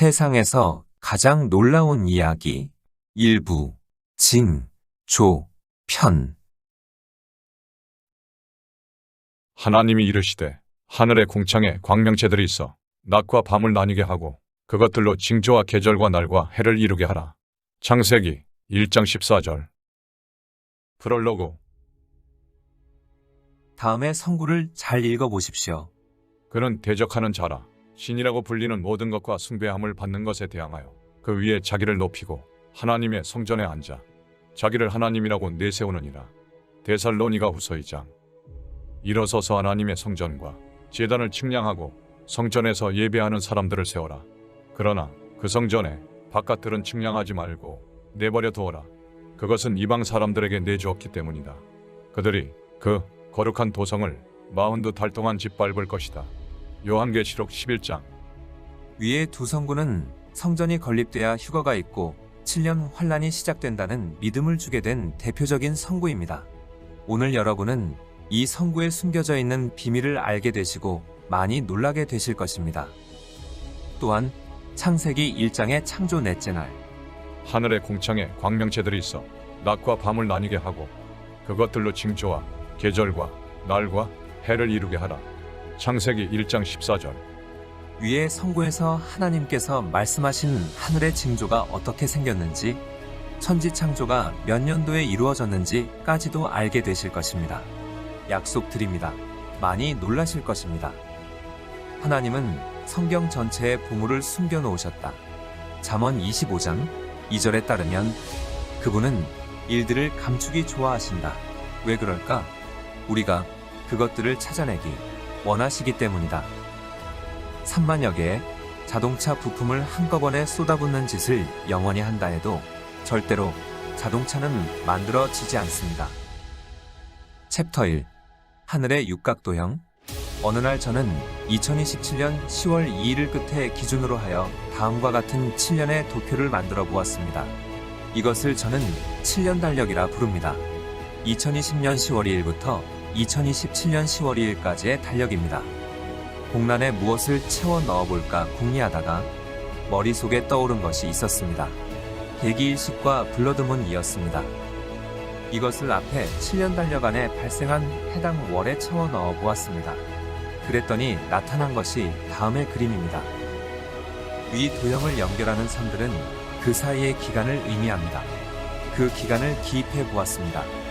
세상에서 가장 놀라운 이야기. 일부. 징, 조, 편. 하나님이 이르시되 하늘의 궁창에 광명체들이 있어 낮과 밤을 나뉘게 하고 그것들로 징조와 계절과 날과 해를 이루게 하라. 창세기 1장 14절. 프롤로그. 다음의 성구를 잘 읽어보십시오. 그는 대적하는 자라 신이라고 불리는 모든 것과 숭배함을 받는 것에 대항하여 그 위에 자기를 높이고 하나님의 성전에 앉아 자기를 하나님이라고 내세우느니라. 데살로니가 후서 2장 일어서서 하나님의 성전과 제단을 측량하고 성전에서 예배하는 사람들을 세워라. 그러나 그 성전에 바깥들은 측량하지 말고 내버려 두어라. 그것은 이방 사람들에게 내주었기 때문이다. 그들이 그 거룩한 도성을 마흔두 달 동안 짓밟을 것이다. 요한계시록 11장 위의 두 성구는 성전이 건립돼야 휴거가 있고 7년 환란이 시작된다는 믿음을 주게 된 대표적인 성구입니다. 오늘 여러분은 이 성구에 숨겨져 있는 비밀을 알게 되시고 많이 놀라게 되실 것입니다. 또한 창세기 1장의 창조 넷째 날 하늘의 궁창에 광명체들이 있어 낮과 밤을 나뉘게 하고 그것들로 징조와 계절과 날과 해를 이루게 하라. 창세기 1장 14절 위의 성구에서 하나님께서 말씀하신 하늘의 징조가 어떻게 생겼는지 천지 창조가 몇 년도에 이루어졌는지까지도 알게 되실 것입니다. 약속드립니다. 많이 놀라실 것입니다. 하나님은 성경 전체에 보물을 숨겨 놓으셨다. 잠언 25장 2절에 따르면 그분은 일들을 감추기 좋아하신다. 왜 그럴까? 우리가 그것들을 찾아내기 원하시기 때문이다. 3만여 개의 자동차 부품을 한꺼번에 쏟아붓는 짓을 영원히 한다 해도 절대로 자동차는 만들어지지 않습니다. 챕터 1 하늘의 육각도형 어느 날 저는 2027년 10월 2일을 끝에 기준으로 하여 다음과 같은 7년의 도표를 만들어 보았습니다. 이것을 저는 7년 달력이라 부릅니다. 2020년 10월 2일부터 2027년 10월 2일까지의 달력입니다. 공란에 무엇을 채워 넣어볼까 궁리하다가 머릿속에 떠오른 것이 있었습니다. 계기일식과 블러드문이었습니다. 이것을 앞에 7년 달력 안에 발생한 해당 월에 채워 넣어 보았습니다. 그랬더니 나타난 것이 다음의 그림입니다. 위 도형을 연결하는 선들은 그 사이의 기간을 의미합니다. 그 기간을 기입해 보았습니다.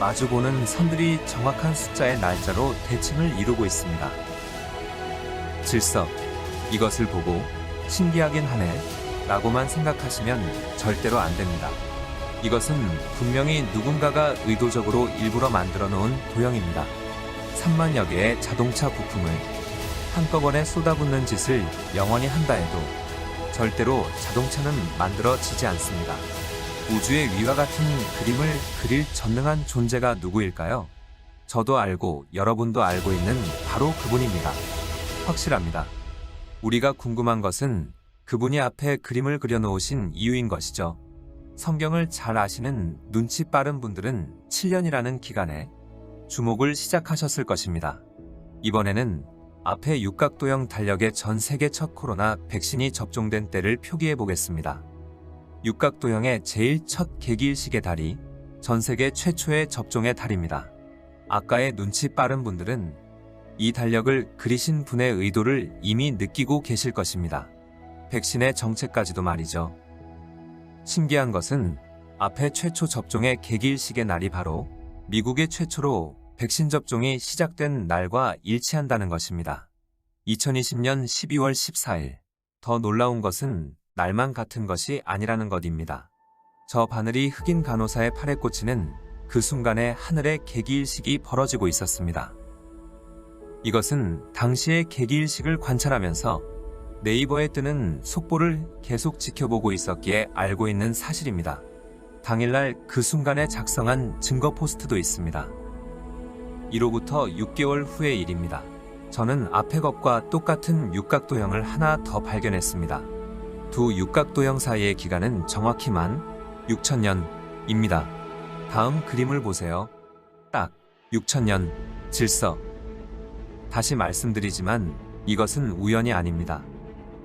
마주보는 선들이 정확한 숫자의 날짜로 대칭을 이루고 있습니다. 질서. 이것을 보고 신기하긴 하네 라고만 생각하시면 절대로 안 됩니다. 이것은 분명히 누군가가 의도적으로 일부러 만들어 놓은 도형입니다. 3만여 개의 자동차 부품을 한꺼번에 쏟아붓는 짓을 영원히 한다 해도 절대로 자동차는 만들어지지 않습니다. 우주의 위와 같은 그림을 그릴 전능한 존재가 누구일까요? 저도 알고 여러분도 알고 있는 바로 그분입니다. 확실합니다. 우리가 궁금한 것은 그분이 앞에 그림을 그려놓으신 이유인 것이죠. 성경을 잘 아시는 눈치 빠른 분들은 7년이라는 기간에 주목을 시작하셨을 것입니다. 이번에는 앞에 육각도형 달력의 전 세계 첫 코로나 백신이 접종된 때를 표기해 보겠습니다. 육각도형의 제일 첫 개기일식의 달이 전 세계 최초의 접종의 달입니다. 아까의 눈치 빠른 분들은 이 달력을 그리신 분의 의도를 이미 느끼고 계실 것입니다. 백신의 정체까지도 말이죠. 신기한 것은 앞에 최초 접종의 개기일식의 날이 바로 미국의 최초로 백신 접종이 시작된 날과 일치한다는 것입니다. 2020년 12월 14일. 더 놀라운 것은 날만 같은 것이 아니라는 것입니다. 저 바늘이 흑인 간호사의 팔에 꽂히는 그 순간에 하늘의 개기일식이 벌어지고 있었습니다. 이것은 당시의 개기일식을 관찰하면서 네이버에 뜨는 속보를 계속 지켜보고 있었기에 알고 있는 사실입니다. 당일날 그 순간에 작성한 증거 포스트도 있습니다. 이로부터 6개월 후의 일입니다. 저는 앞의 것과 똑같은 육각도형을 하나 더 발견했습니다. 두 육각도형 사이의 기간은 정확히 만 6천년입니다. 다음 그림을 보세요. 딱 6천년 질서. 다시 말씀드리지만 이것은 우연이 아닙니다.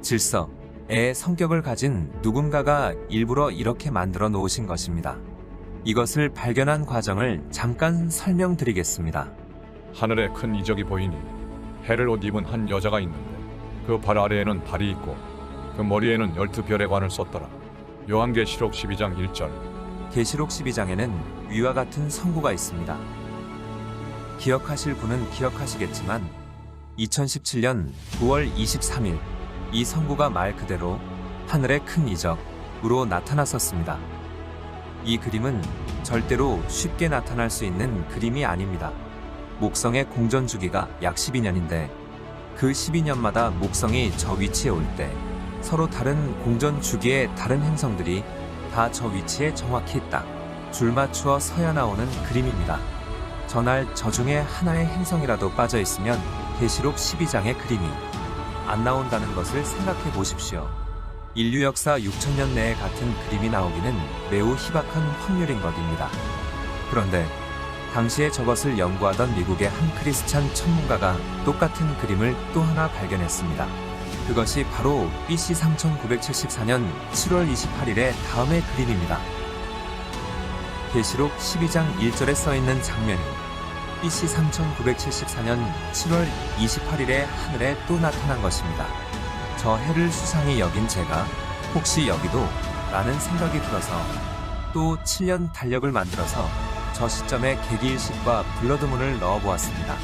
질서. 의 성격을 가진 누군가가 일부러 이렇게 만들어 놓으신 것입니다. 이것을 발견한 과정을 잠깐 설명드리겠습니다. 하늘에 큰 이적이 보이니 해를 옷 입은 한 여자가 있는데 그 발 아래에는 달이 있고 그 머리에는 열두 별의 관을 썼더라. 요한계시록 12장 1절. 계시록 12장에는 위와 같은 성구가 있습니다. 기억하실 분은 기억하시겠지만 2017년 9월 23일 이 성구가 말 그대로 하늘의 큰 이적으로 나타났었습니다. 이 그림은 절대로 쉽게 나타날 수 있는 그림이 아닙니다. 목성의 공전 주기가 약 12년인데 그 12년마다 목성이 저 위치에 올 때 서로 다른 공전 주기의 다른 행성들이 다 저 위치에 정확히 딱줄 맞추어 서야 나오는 그림입니다. 전날 저 중에 하나의 행성이라도 빠져 있으면 계시록 12장의 그림이 안 나온다는 것을 생각해 보십시오. 인류 역사 6천년 내에 같은 그림이 나오기는 매우 희박한 확률인 것입니다. 그런데 당시에 저것을 연구하던 미국의 한 크리스찬 천문가가 똑같은 그림을 또 하나 발견했습니다. 그것이 바로 BC 3974년 7월 28일의 다음의 그림입니다. 계시록 12장 1절에 써 있는 장면이 BC 3974년 7월 28일에 하늘에 또 나타난 것입니다. 저 해를 수상히 여긴 제가 혹시 여기도 라는 생각이 들어서 또 7년 달력을 만들어서 저 시점에 계기일식과 블러드문을 넣어 보았습니다.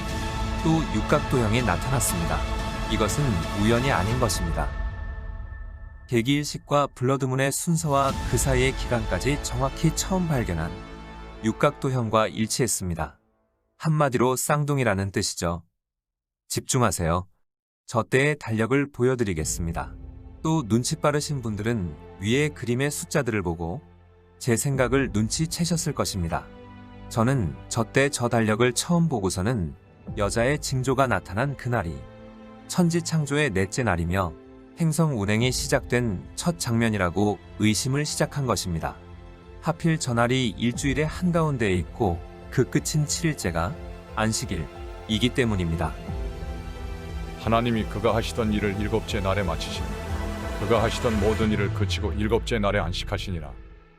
또 육각도형이 나타났습니다. 이것은 우연이 아닌 것입니다. 계기일식과 블러드문의 순서와 그 사이의 기간까지 정확히 처음 발견한 육각도형과 일치했습니다. 한마디로 쌍둥이라는 뜻이죠. 집중하세요. 저 때의 달력을 보여드리겠습니다. 또 눈치 빠르신 분들은 위의 그림의 숫자들을 보고 제 생각을 눈치채셨을 것입니다. 저는 저때저 달력을 처음 보고서는 여자의 징조가 나타난 그날이 천지창조의 넷째 날이며 행성 운행이 시작된 첫 장면이라고 의심을 시작한 것입니다. 하필 전날이 일주일의 한가운데에 있고 그 끝인 7일째가 안식일이기 때문입니다. 하나님이 그가 하시던 일을 일곱째 날에 마치시니 그가 하시던 모든 일을 그치고 일곱째 날에 안식하시니라.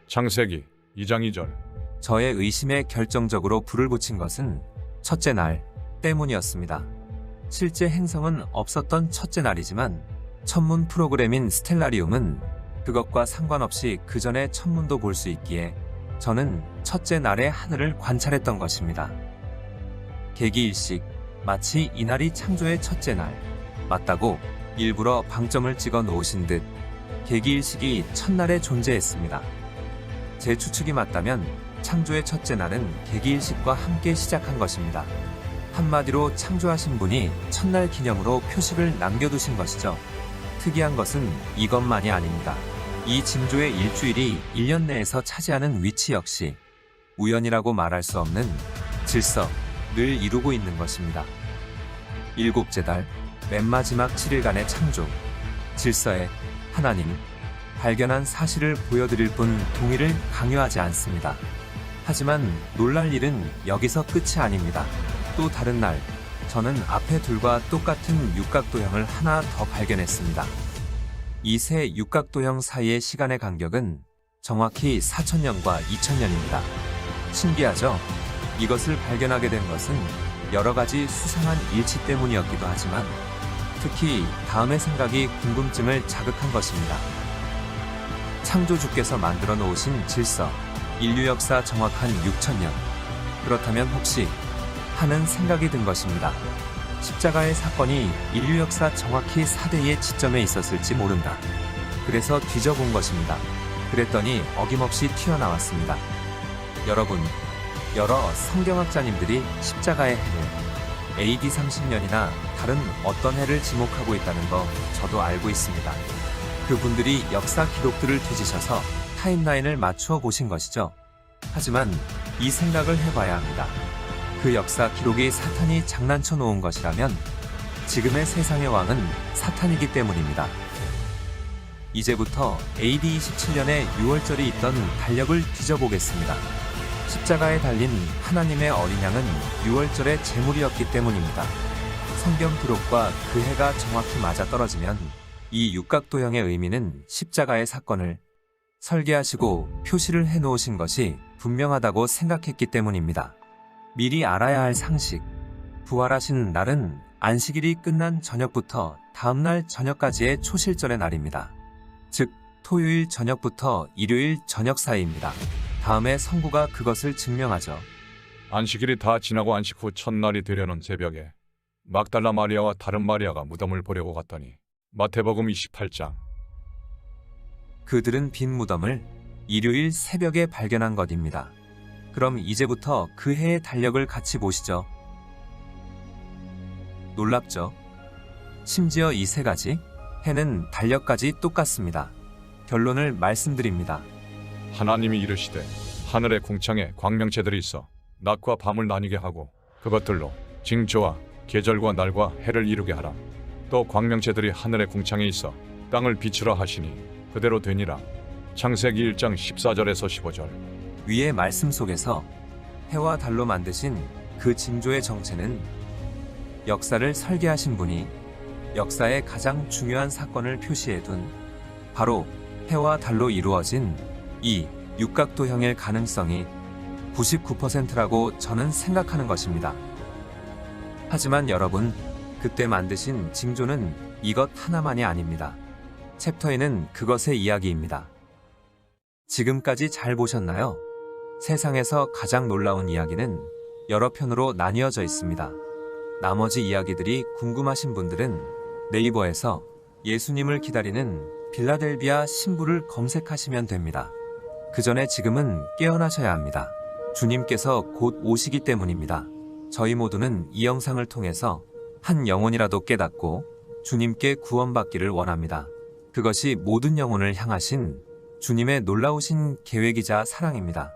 창세기 2장 2절. 저의 의심에 결정적으로 불을 붙인 것은 첫째 날 때문이었습니다. 실제 행성은 없었던 첫째 날이지만 천문 프로그램인 스텔라리움은 그것과 상관없이 그 전에 천문도 볼 수 있기에 저는 첫째 날의 하늘을 관찰했던 것입니다. 계기일식, 마치 이날이 창조의 첫째 날, 맞다고 일부러 방점을 찍어 놓으신 듯 계기일식이 첫날에 존재했습니다. 제 추측이 맞다면 창조의 첫째 날은 계기일식과 함께 시작한 것입니다. 한마디로 창조하신 분이 첫날 기념으로 표식을 남겨두신 것이죠. 특이한 것은 이것만이 아닙니다. 이 징조의 일주일이 1년 내에서 차지하는 위치 역시 우연이라고 말할 수 없는 질서를 이루고 있는 것입니다. 일곱째 달, 맨 마지막 7일간의 창조, 질서에 하나님, 발견한 사실을 보여드릴 뿐 동의를 강요하지 않습니다. 하지만 놀랄 일은 여기서 끝이 아닙니다. 또 다른 날, 저는 앞에 둘과 똑같은 육각도형을 하나 더 발견했습니다. 이 세 육각도형 사이의 시간의 간격은 정확히 4천년과 2천년입니다. 신기하죠? 이것을 발견하게 된 것은 여러 가지 수상한 일치 때문이었기도 하지만 특히 다음의 생각이 궁금증을 자극한 것입니다. 창조주께서 만들어 놓으신 질서, 인류 역사 정확한 6천년. 그렇다면 혹시 하는 생각이 든 것입니다. 십자가의 사건이 인류 역사 정확히 4대의 지점에 있었을지 모른다. 그래서 뒤져본 것입니다. 그랬더니 어김없이 튀어나왔습니다. 여러분, 여러 성경학자님들이 십자가의 해를 AD 30년이나 다른 어떤 해를 지목하고 있다는 거 저도 알고 있습니다. 그분들이 역사 기록들을 뒤지셔서 타임라인을 맞추어 보신 것이죠. 하지만 이 생각을 해봐야 합니다. 그 역사 기록이 사탄이 장난쳐 놓은 것이라면 지금의 세상의 왕은 사탄이기 때문입니다. 이제부터 AD 27년의 6월절이 있던 달력을 뒤져보겠습니다. 십자가에 달린 하나님의 어린 양은 6월절의 제물이었기 때문입니다. 성경 기록과 그 해가 정확히 맞아 떨어지면 이 육각도형의 의미는 십자가의 사건을 설계하시고 표시를 해 놓으신 것이 분명하다고 생각했기 때문입니다. 미리 알아야 할 상식. 부활하신 날은 안식일이 끝난 저녁부터 다음날 저녁까지의 초실절의 날입니다. 즉, 토요일 저녁부터 일요일 저녁 사이입니다. 다음에 성구가 그것을 증명하죠. 안식일이 다 지나고 안식 후 첫날이 되려는 새벽에 막달라 마리아와 다른 마리아가 무덤을 보려고 갔더니 마태복음 28장 그들은 빈 무덤을 일요일 새벽에 발견한 것입니다. 그럼 이제부터 그 해의 달력을 같이 보시죠. 놀랍죠? 심지어 이 세 가지 해는 달력까지 똑같습니다. 결론을 말씀드립니다. 하나님이 이르시되 하늘의 궁창에 광명체들이 있어 낮과 밤을 나뉘게 하고 그것들로 징조와 계절과 날과 해를 이루게 하라. 또 광명체들이 하늘의 궁창에 있어 땅을 비추라 하시니 그대로 되니라. 창세기 1장 14절에서 15절. 위의 말씀 속에서 해와 달로 만드신 그 징조의 정체는 역사를 설계하신 분이 역사의 가장 중요한 사건을 표시해 둔 바로 해와 달로 이루어진 이 육각도형일 가능성이 99%라고 저는 생각하는 것입니다. 하지만 여러분, 그때 만드신 징조는 이것 하나만이 아닙니다. 챕터에는 그것의 이야기입니다. 지금까지 잘 보셨나요? 세상에서 가장 놀라운 이야기는 여러 편으로 나뉘어져 있습니다. 나머지 이야기들이 궁금하신 분들은 네이버에서 예수님을 기다리는 빌라델비아 신부를 검색하시면 됩니다. 그 전에 지금은 깨어나셔야 합니다. 주님께서 곧 오시기 때문입니다. 저희 모두는 이 영상을 통해서 한 영혼이라도 깨닫고 주님께 구원받기를 원합니다. 그것이 모든 영혼을 향하신 주님의 놀라우신 계획이자 사랑입니다.